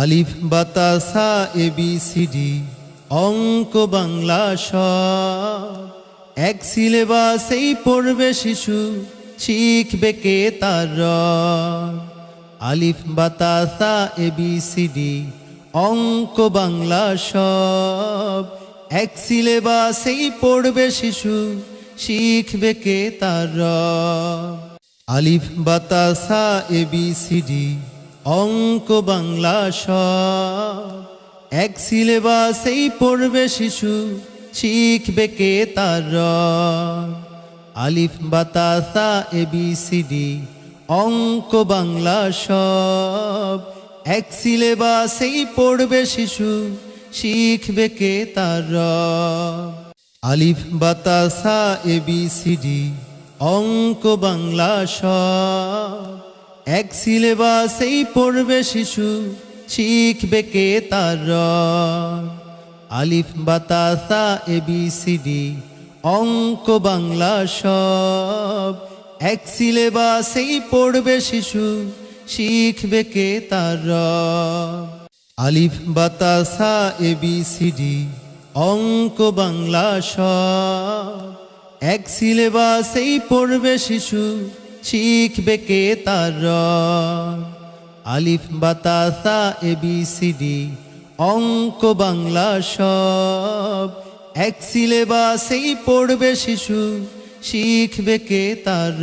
আলিফ বাতাসা A B C D অঙ্ক বাংলা সব এক সিলেবাসেই পড়বে শিশু, শিখবে কে তার। আলিফ বাতাসা এ বি সি ডি অঙ্ক বাংলা সব এক সিলেবাসেই পড়বে শিশু, শিখবে কে তার। আলিফ বাতাসা এ বি সি ডি অঙ্ক বাংলা সব এক সিলেবাসেই পড়বে শিশু, শিখবে কে তার। আলিফ বাতাসা এ, বি, সি, ডি, অঙ্ক বাংলা সব এক সিলেবাসেই পড়বে শিশু, শিখবে কে তার। আলিফ বাতাসা এ, বি, সি, ডি, অঙ্ক বাংলা সব এক সিলেবাসেই পড়বে শিশু, শিখবে কে তার। আলিফ বাতাসা এ, বি, সি, ডি, অঙ্ক, বাংলা সব এক সিলেবাসেই পড়বে শিশু, শিখবে কে তার। আলিফ বাতাসা এ, বি, সি, ডি, অঙ্ক, বাংলা সব এক সিলেবাসেই পড়বে শিশু শিখবে কে তার আলিফ বাতাসা এবিসিডি অঙ্ক, বাংলা সব এক সিলেবাসেই পড়বে শিশু, শিখবে কে তার।